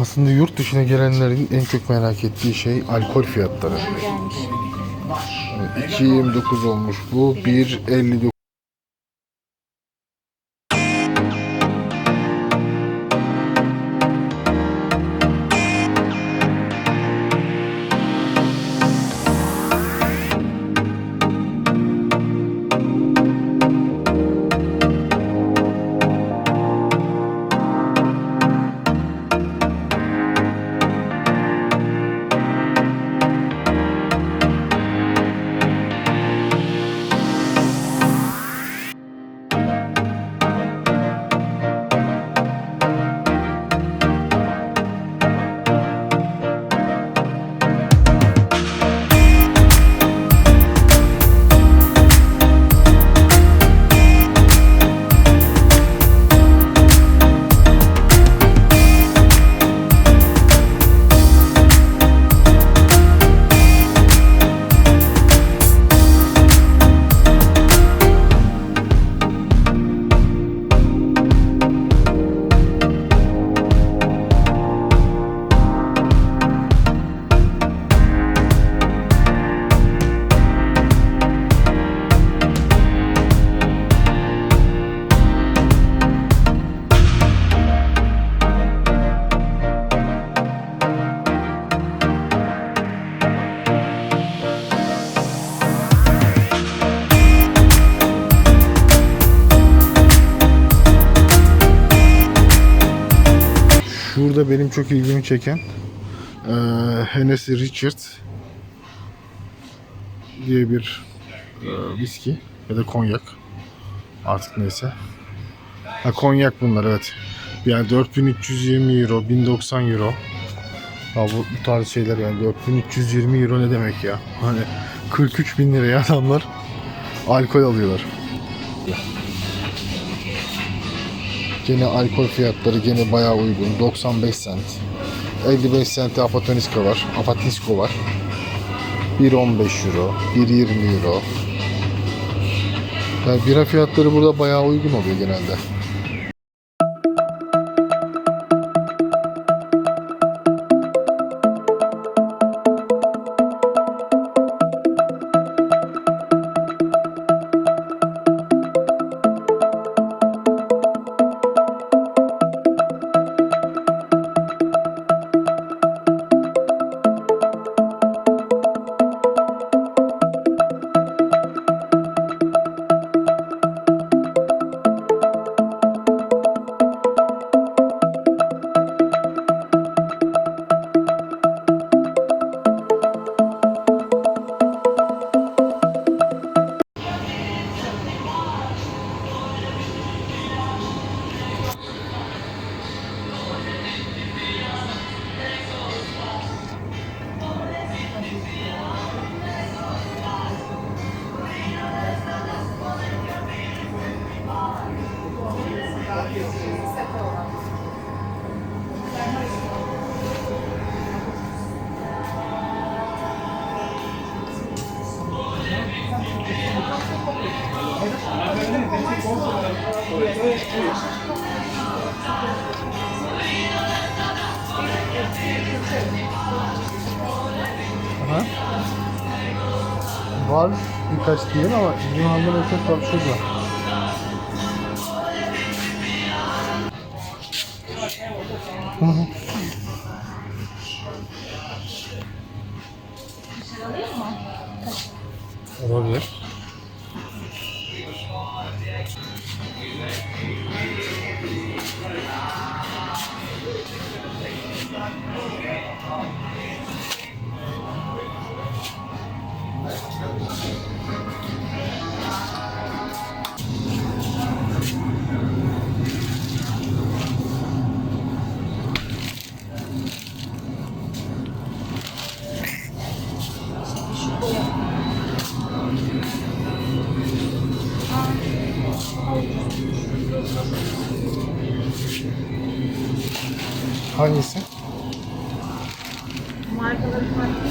Aslında yurt dışına gelenlerin en çok merak ettiği şey alkol fiyatları. Gelmiş. 2.29 olmuş bu. 1.59. benim çok ilgimi çeken eee Hennessy Richard diye bir eee, viski ya da konyak artık neyse. Ha konyak bunlar evet. Yani 4320 euro, 1090 euro. Ya bu, bu tarz şeyler yani 4320 euro ne demek ya? Hani 43 bin liraya adamlar alkol alıyorlar. Gene alkol fiyatları gene bayağı uygun. 95 cent. 55 cent Apatonisko var. Apatnisko var. 1.15 euro. 1.20 euro. Yani bira fiyatları burada bayağı uygun oluyor genelde. Aha. Var birkaç diyelim ama Yunan'da da çok var şurada. Hı hı. Olabilir. Hangisi? Markaları farklı.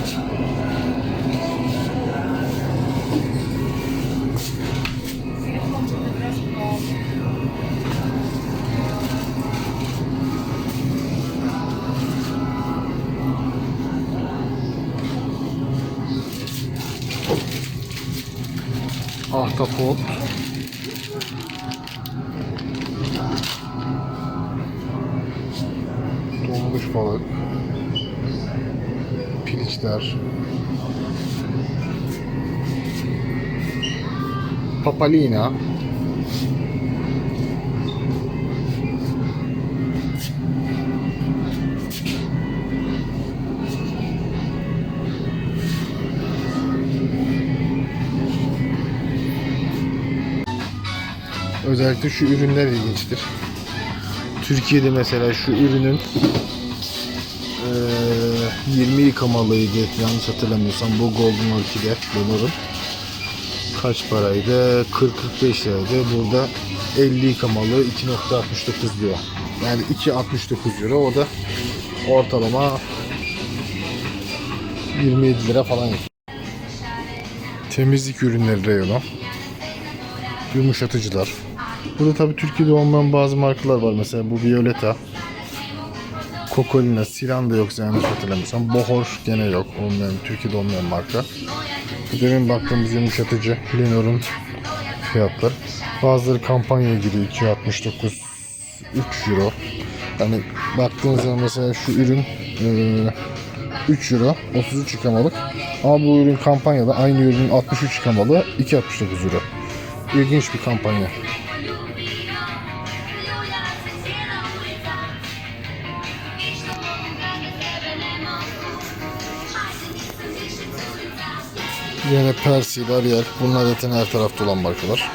Ahtapot. Piliçler. Papalina. Özellikle şu ürünler ilginçtir. Türkiye'de mesela şu ürünün 20 yıkamalıydı yanlış hatırlamıyorsam bu Golden Orchide Lennor'un kaç paraydı? 40-45 liraydı. Burada 50 yıkamalı 2.69 diyor. Yani 2.69 euro o da ortalama 27 lira falan yapıyor. Temizlik ürünleri reyonu. Yumuşatıcılar. Burada tabii Türkiye'de olmayan bazı markalar var. Mesela bu Violeta. Kokolina, Silan da yok yanlış hatırlamıyorsam. Bohor gene yok. Olmayan, Türkiye'de olmayan marka. Demin baktığımız yumuşatıcı Lenor'un fiyatları. Bazıları kampanyaya giriyor. 2.69 3 euro. Yani baktığınız zaman mesela şu ürün eee, 3 euro 33 yıkamalık. Ama bu ürün kampanyada aynı ürün 63 yıkamalı 2.69 euro. İlginç bir kampanya. Yine Persil, Ariel. Bunlar zaten her tarafta olan markalar.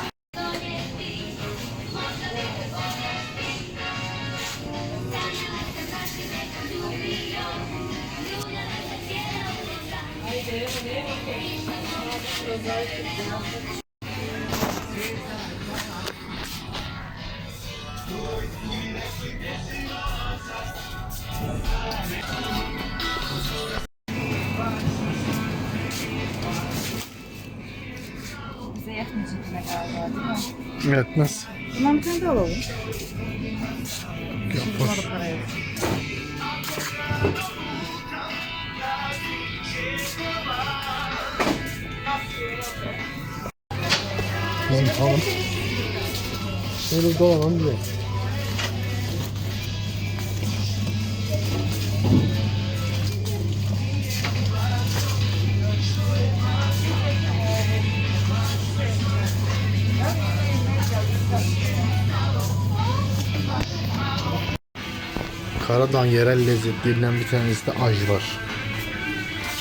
Yine galiba değil mi? Yetmez. Bundan bir tane de alalım. Yapar. para yok. Bizim hanım. Şöyle dolanalım gidelim. Karadağ yerel lezzetlerinden bir tanesi de ajvar.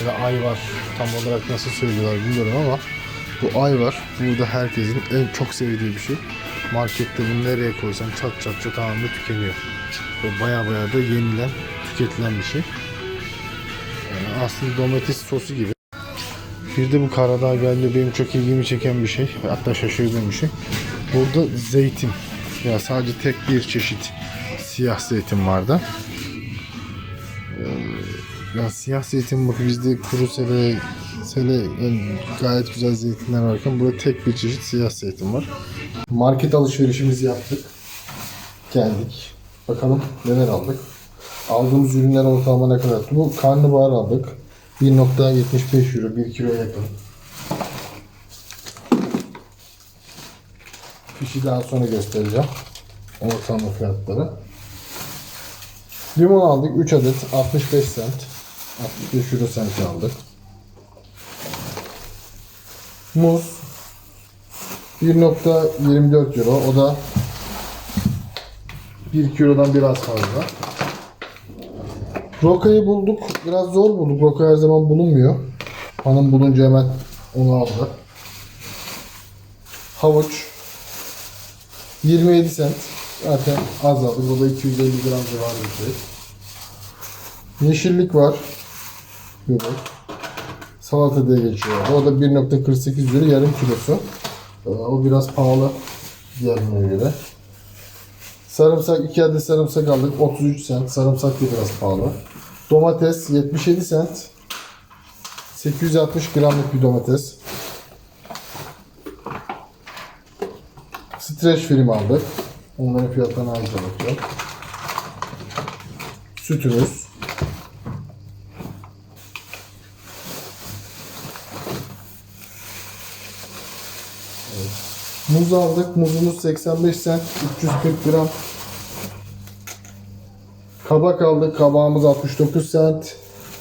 Ya da ayvar. Tam olarak nasıl söylüyorlar bilmiyorum ama bu ayvar burada herkesin en çok sevdiği bir şey. Markette bunu nereye koysan çat çat çat anında tükeniyor. Ve baya baya da yenilen, tüketilen bir şey. Yani aslında domates sosu gibi. Bir de bu Karadağ geldi benim çok ilgimi çeken bir şey. Hatta şaşırdığım bir şey. Burada zeytin. Ya sadece tek bir çeşit siyah zeytin vardı. Ya siyah zeytin bak bizde kuru sele, sele yani gayet güzel zeytinler varken burada tek bir çeşit siyah zeytin var. Market alışverişimizi yaptık. Geldik. Bakalım neler aldık. Aldığımız ürünler ortalama ne kadar? Bu karnabahar aldık. 1.75 euro, 1 kilo yakın. Fişi daha sonra göstereceğim. Ortalama fiyatları. Limon aldık 3 adet 65 cent. 65 euro cent aldık. Muz 1.24 euro. O da 1 kilodan biraz fazla. Roka'yı bulduk. Biraz zor bulduk. Roka her zaman bulunmuyor. Hanım bulunca hemen onu aldı. Havuç 27 cent. Zaten az aldık. O da 250 gram civarı bir şey. Yeşillik var. Böyle. Salata diye geçiyor. O da 1.48 euro yarım kilosu. Ee, O biraz pahalı diğerine göre. Sarımsak 2 adet sarımsak aldık. 33 cent. Sarımsak da biraz pahalı. Domates 77 cent. 860 gramlık bir domates. Streç film aldık. Onların fiyatlarına ayrıca bakacağım. Sütümüz. Muz aldık. Muzumuz 85 cent. 340 gram. Kabak aldık. Kabağımız 69 cent.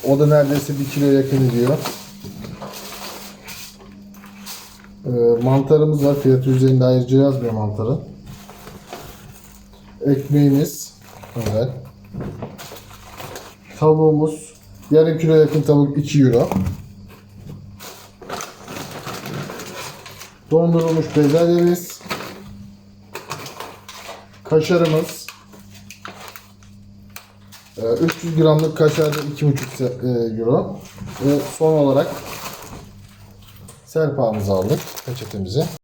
O da neredeyse 1 kilo yakın ediyor. Ee, mantarımız var. Fiyatı üzerinde ayrıca yazmıyor mantarın. Ekmeğimiz. Evet. Tavuğumuz. Yarım kilo yakın tavuk 2 euro. Dondurulmuş bezelyemiz. Kaşarımız. Ee, 300 gramlık kaşarda 2,5 se- e, euro. Ve son olarak serpağımızı aldık. Peçetemizi.